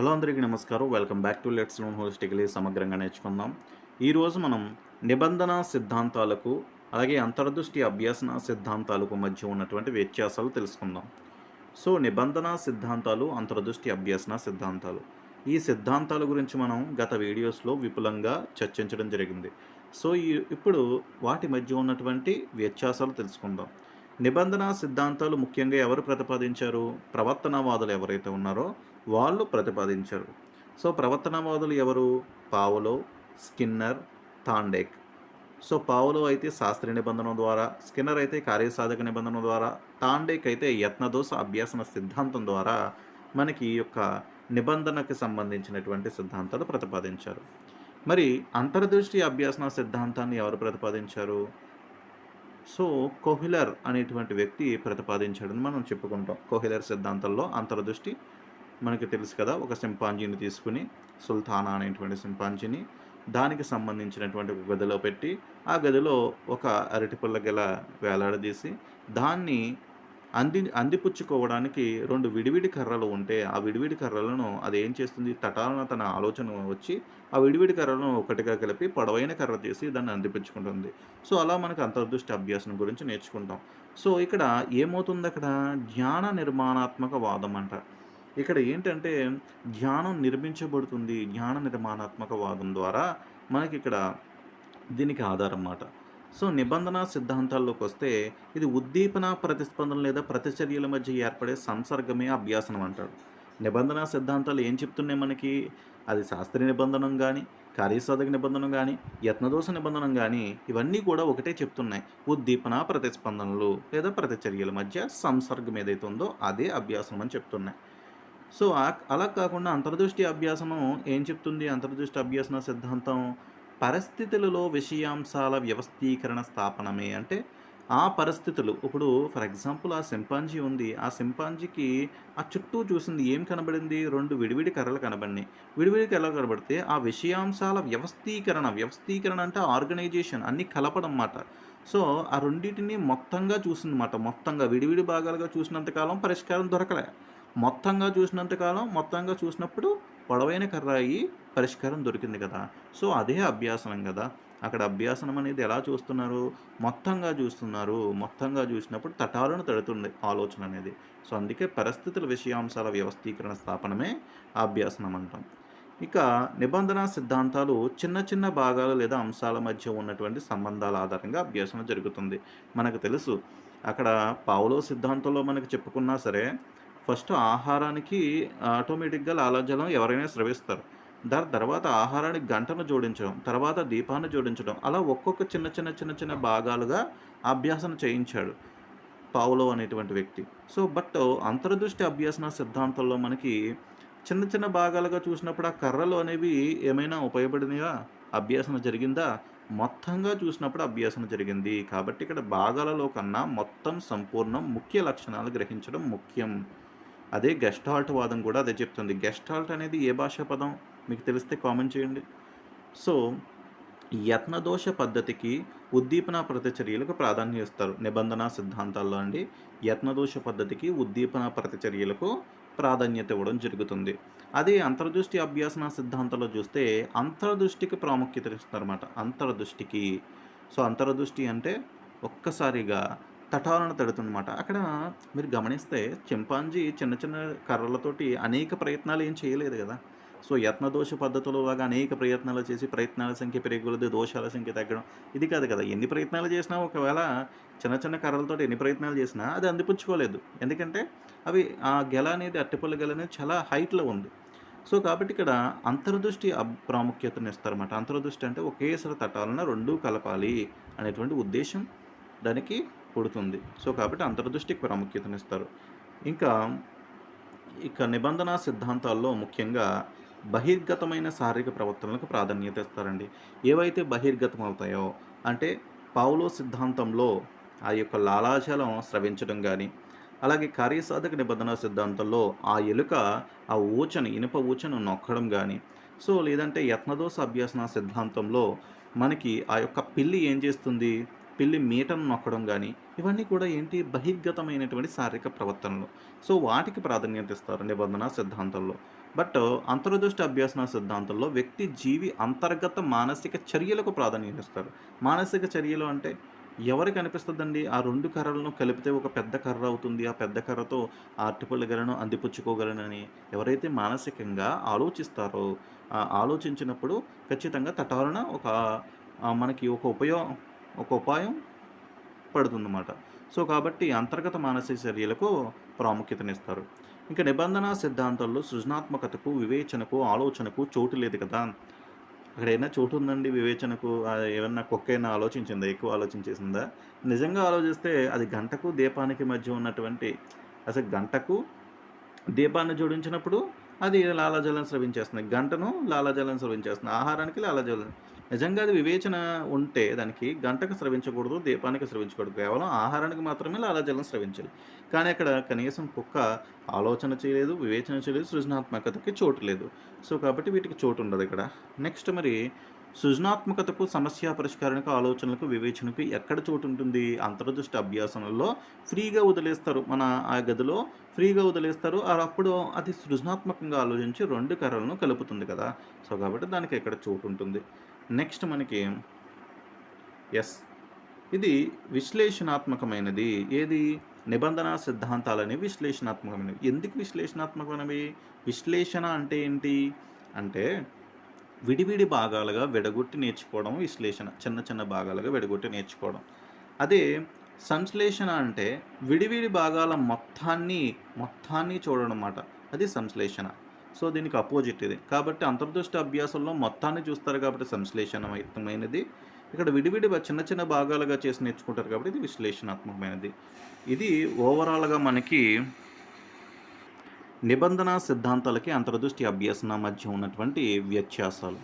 Hello అందరికీ నమస్కారం. Welcome back to let's learn holistically సమగ్రంగా నేర్చుకుందాం. ఈరోజు మనం నిబంధన సిద్ధాంతాలకు అలాగే అంతర్దృష్టి అభ్యాసన సిద్ధాంతాలకు మధ్య ఉన్నటువంటి వ్యత్యాసాలు తెలుసుకుందాం. సో నిబంధన సిద్ధాంతాలు అంతర్దృష్టి అభ్యాసన సిద్ధాంతాలు. ఈ సిద్ధాంతాల గురించి మనం గత వీడియోస్లో విపులంగా చర్చించడం జరిగింది. సో ఈ ఇప్పుడు వాటి మధ్య ఉన్నటువంటి వ్యత్యాసాలు తెలుసుకుందాం. నిబంధన సిద్ధాంతాలు ముఖ్యంగా ఎవరు ప్రతిపాదించారు? ప్రవర్తనవాదులు ఎవరైతే ఉన్నారో వాళ్ళు ప్రతిపాదించారు. సో ప్రవర్తనవాదులు ఎవరు? పావులో స్కిన్నర్ థాండేక్ సో పావులో అయితే శాస్త్రీయ నిబంధన ద్వారా స్కిన్నర్ అయితే కార్యసాధక నిబంధన ద్వారా తాండేక్ అయితే యత్నదోష అభ్యాసన సిద్ధాంతం ద్వారా మనకి ఈ యొక్క నిబంధనకు సంబంధించినటువంటి సిద్ధాంతాలు ప్రతిపాదించారు. మరి అంతర్దృష్టి అభ్యాసన సిద్ధాంతాన్ని ఎవరు ప్రతిపాదించారు? సో కోహిలర్ అనేటువంటి వ్యక్తి ప్రతిపాదించాడని మనం చెప్పుకుంటాం. కోహిలర్ సిద్ధాంతంలో అంతర్దృష్టి మనకి తెలుసు కదా ఒక సింపాంజీని తీసుకుని సుల్తానా అనేటువంటి సింపాంజీని దానికి సంబంధించినటువంటి ఒక గదిలో పెట్టి ఆ గదిలో ఒక అరటిపళ్ళ గెల వేలాడదీసి దాన్ని అంది అందిపుచ్చుకోవడానికి రెండు విడివిడి కర్రలు ఉంటే ఆ విడివిడి కర్రలను అది ఏం చేస్తుంది? తటాలన తన ఆలోచన వచ్చి ఆ విడివిడి కర్రలను ఒకటిగా కలిపి పొడవైన కర్ర చేసి దాన్ని అందిపించుకుంటుంది సో అలా మనకు అంతర్దృష్టి అభ్యాసం గురించి నేర్చుకుంటాం. సో ఇక్కడ ఏమవుతుంది అక్కడ జ్ఞాన నిర్మాణాత్మక వాదం అంటారు ఇక్కడ ఏంటంటే ధ్యానం నిర్మించబడుతుంది జ్ఞాన నిర్మాణాత్మక వాదం ద్వారా మనకి ఇక్కడ దీనికి ఆధారం అన్నమాట. సో నిబంధన సిద్ధాంతాల్లోకి వస్తే ఇది ఉద్దీపన ప్రతిస్పందన లేదా ప్రతిచర్యల మధ్య ఏర్పడే సంసర్గమే అభ్యాసనం అంటాడు. నిబంధన సిద్ధాంతాలు ఏం చెప్తున్నాయి మనకి? అది శాస్త్రీయ నిబంధనం కానీ కార్యసాధక నిబంధనం కానీ యత్నదోష నిబంధనం కానీ ఇవన్నీ కూడా ఒకటే చెప్తున్నాయి. ఉద్దీపన ప్రతిస్పందనలు లేదా ప్రతిచర్యల మధ్య సంసర్గం ఏదైతే ఉందో అదే అభ్యాసం అని చెప్తున్నాయి. సో అలా కాకుండా అంతర్దృష్టి అభ్యాసనం ఏం చెప్తుంది? అంతర్దృష్టి అభ్యాసన సిద్ధాంతం పరిస్థితులలో విషయాంశాల వ్యవస్థీకరణ స్థాపనమే. అంటే ఆ పరిస్థితులు ఇప్పుడు ఫర్ ఎగ్జాంపుల్ ఆ సింపాంజీ ఉంది. ఆ సింపాంజీకి ఆ చుట్టూ చూసింది ఏం కనబడింది? రెండు విడివిడి కర్రలు కనబడినాయి. విడివిడి కర్రలు కనబడితే ఆ విషయాంశాల వ్యవస్థీకరణ వ్యవస్థీకరణ అంటే ఆర్గనైజేషన్ అన్ని కలపడం అన్నమాట సో ఆ రెండింటిని మొత్తంగా చూసిందన్నమాట మొత్తంగా విడివిడి భాగాలుగా చూసినంతకాలం పరిష్కారం దొరకలే. మొత్తంగా చూసినంతకాలం మొత్తంగా చూసినప్పుడు పొడవైన కర్ర అయ్యి పరిష్కారం దొరికింది కదా. సో అదే అభ్యాసనం కదా. అక్కడ అభ్యాసనం అనేది ఎలా చూస్తున్నారు? మొత్తంగా చూస్తున్నారు. మొత్తంగా చూసినప్పుడు తటాలను తడుతుంది ఆలోచన అనేది. సో అందుకే పరిస్థితుల విషయాంశాల వ్యవస్థీకరణ స్థాపనమే అభ్యాసనం అంటాం. ఇక నిబంధన సిద్ధాంతాలు చిన్న చిన్న భాగాలు లేదా అంశాల మధ్య ఉన్నటువంటి సంబంధాల ఆధారంగా అభ్యాసన జరుగుతుంది. మనకు తెలుసు. అక్కడ పావులో సిద్ధాంతంలో మనకు చెప్పుకున్నా సరే ఫస్ట్ ఆహారానికి ఆటోమేటిక్గా లాలాజలం ఎవరైనా స్రవిస్తారు. దాని తర్వాత ఆహారానికి గంటను జోడించడం తర్వాత దీపాన్ని జోడించడం అలా ఒక్కొక్క చిన్న చిన్న చిన్న చిన్న భాగాలుగా అభ్యాసన చేయించాడు పావులో అనేటువంటి వ్యక్తి. సో బట్ అంతర్దృష్టి అభ్యాసన సిద్ధాంతంలో మనకి చిన్న చిన్న భాగాలుగా చూసినప్పుడు ఆ కర్రలు అనేవి ఏమైనా ఉపయోగపడినాయా? అభ్యాసన జరిగిందా? మొత్తంగా చూసినప్పుడు అభ్యాసన జరిగింది. కాబట్టి ఇక్కడ భాగాలలో కన్నా మొత్తం సంపూర్ణం ముఖ్య లక్షణాలు గ్రహించడం ముఖ్యం. అదే గెస్టాల్ట్ వాదం కూడా అదే చెప్తుంది. గెస్టాల్ట్ అనేది ఏ భాషా పదం? మీకు తెలిస్తే కామెంట్ చేయండి. సో యత్నదోష పద్ధతికి ఉద్దీపన ప్రతిచర్యలకు ప్రాధాన్యం ఇస్తారు. నిబంధన సిద్ధాంతాల్లో అండి. యత్నదోష పద్ధతికి ఉద్దీపన ప్రతిచర్యలకు ప్రాధాన్యత ఇవ్వడం జరుగుతుంది. అదే అంతర్దృష్టి అభ్యాసన సిద్ధాంతంలో చూస్తే అంతర్దృష్టికి ప్రాముఖ్యత ఇస్తారన్నమాట అంతర్దృష్టికి. సో అంతర్దృష్టి అంటే ఒక్కసారిగా తటాలను తడుతుందన్నమాట. అక్కడ మీరు గమనిస్తే చింపాంజీ చిన్న చిన్న కర్రలతోటి అనేక ప్రయత్నాలు ఏం చేయలేదు కదా. సో యత్నదోష పద్ధతిలో లాగా అనేక ప్రయత్నాలు చేసి ప్రయత్నాల సంఖ్య పెరుగులది దోషాల సంఖ్య తగ్గడం. ఇది కాదు కదా. ఎన్ని ప్రయత్నాలు చేసినా ఒకవేళ చిన్న చిన్న కర్రలతో ఎన్ని ప్రయత్నాలు చేసినా అది అందిపుచ్చుకోలేదు. ఎందుకంటే అవి ఆ గెల అనేది అట్టిపల్ల గెల అనేది చాలా హైట్లో ఉంది. సో కాబట్టి ఇక్కడ అంతర్దృష్టి ప్రాముఖ్యతను ఇస్తారన్నమాట అంతర్దృష్టి అంటే ఒకేసారి తటాలను రెండూ కలపాలి అనేటువంటి ఉద్దేశం దానికి పుడుతుంది సో కాబట్టి అంతర్దృష్టికి ప్రాముఖ్యతనిస్తారు. ఇంకా ఇక నిబంధన సిద్ధాంతాల్లో ముఖ్యంగా బహిర్గతమైన శారీరక ప్రవర్తనలకు ప్రాధాన్యత ఇస్తారండి. ఏవైతే బహిర్గతం అవుతాయో అంటే పావులో సిద్ధాంతంలో ఆ యొక్క లాలాజలం స్రవించడం కానీ అలాగే కార్యసాధక నిబంధన సిద్ధాంతంలో ఆ ఎలుక ఆ ఊచను ఇనుప ఊచను నొక్కడం కానీ సో లేదంటే యత్నదోష అభ్యాసన సిద్ధాంతంలో మనకి ఆ యొక్క పిల్లి ఏం చేస్తుంది? పిల్లి మీటను నొక్కడం కానీ ఇవన్నీ కూడా ఏంటి బహిర్గతమైనటువంటి శారీరక ప్రవర్తనలు. సో, వాటికి ప్రాధాన్యత ఇస్తారు నిబంధన సిద్ధాంతంలో. బట్ అంతర్దృష్టి అభ్యాసన సిద్ధాంతంలో వ్యక్తి జీవి అంతర్గత మానసిక చర్యలకు ప్రాధాన్యత ఇస్తారు. మానసిక చర్యలు అంటే ఎవరికి అనిపిస్తుందండి ఆ రెండు కర్రలను కలిపితే ఒక పెద్ద కర్ర అవుతుంది. ఆ పెద్ద కర్రతో ఆ అందిపుచ్చుకోగలనని ఎవరైతే మానసికంగా ఆలోచిస్తారో, ఆలోచించినప్పుడు ఖచ్చితంగా తటాలున ఒక మనకి ఒక ఉపయోగం ఒక ఉపాయం పడుతుందన్నమాట. సో, కాబట్టి అంతర్గత మానసిక చర్యలకు ప్రాముఖ్యతనిస్తారు. ఇంక నిబంధన సిద్ధాంతాల్లో సృజనాత్మకతకు, వివేచనకు, ఆలోచనకు చోటు లేదు కదా! ఎక్కడైనా చోటు ఉందండి వివేచనకు? ఆహ్, ఏమన్నా కుక్కేమైనా ఆలోచించిందా? ఎక్కువ ఆలోచించేసిందా? నిజంగా ఆలోచిస్తే అది గంటకు, దీపానికి మధ్య ఉన్నటువంటి అసలు గంటకు, దీపాన్ని జోడించినప్పుడు అది లాలాజలం స్రవించేస్తుంది. గంటను లాలాజలం స్రవించేస్తుంది. ఆహారానికి లాలాజలం. నిజంగా అది వివేచన ఉంటే దానికి గంటకు స్రవించకూడదు, దీపానికి స్రవించకూడదు. కేవలం ఆహారానికి మాత్రమే లాలాజలం స్రవించాలి. కానీ అక్కడ కనీసం కుక్క ఆలోచన చేయలేదు, వివేచన చేయలేదు, సృజనాత్మకతకి చోటు లేదు. సో, కాబట్టి వీటికి చోటు ఉండదు ఇక్కడ నెక్స్ట్ మరి సృజనాత్మకతకు, సమస్య పరిష్కారానికి, ఆలోచనలకు, వివేచనకు ఎక్కడ చోటుంటుంది? అంతర్దృష్టి అభ్యాసనల్లో ఫ్రీగా వదిలేస్తారు. మన ఆ గదిలో ఫ్రీగా వదిలేస్తారు. అప్పుడు అది సృజనాత్మకంగా ఆలోచించి రెండు కర్రలను కలుపుతుంది కదా! సో, కాబట్టి దానికి ఇక్కడ చోటుంటుంది. నెక్స్ట్ మనకి ఎస్ ఇది విశ్లేషణాత్మకమైనది. ఏది? నిబంధన సిద్ధాంతాలనేవి విశ్లేషణాత్మకమైనవి. ఎందుకు విశ్లేషణాత్మకమైనవి? విశ్లేషణ అంటే ఏంటి? అంటే విడివిడి భాగాలుగా విడగొట్టి నేర్చుకోవడం విశ్లేషణ. చిన్న చిన్న భాగాలుగా విడగొట్టి నేర్చుకోవడం. అదే సంశ్లేషణ అంటే విడివిడి భాగాల మొత్తాన్ని, మొత్తాన్ని చూడడం అన్నమాట అది సంశ్లేషణ. సో, దీనికి అపోజిట్ ఇది. కాబట్టి అంతర్దృష్టి అభ్యాసంలో మొత్తాన్ని చూస్తారు కాబట్టి సంశ్లేషణమైనది ఇక్కడ విడివిడి చిన్న చిన్న భాగాలుగా చేసి నేర్చుకుంటారు కాబట్టి ఇది విశ్లేషణాత్మకమైనది. ఇది ఓవరాల్‌గా మనకి నిబంధన సిద్ధాంతాలకి, అంతర్దృష్టి అభ్యాసన మధ్య ఉన్నటువంటి వ్యత్యాసాలు.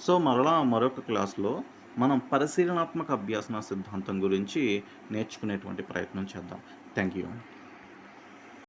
సో, మరలా మరొక క్లాస్‌లో మనం పరిశీలనాత్మక అభ్యాసన సిద్ధాంతం గురించి నేర్చుకునేటువంటి ప్రయత్నం చేద్దాం. Thank you.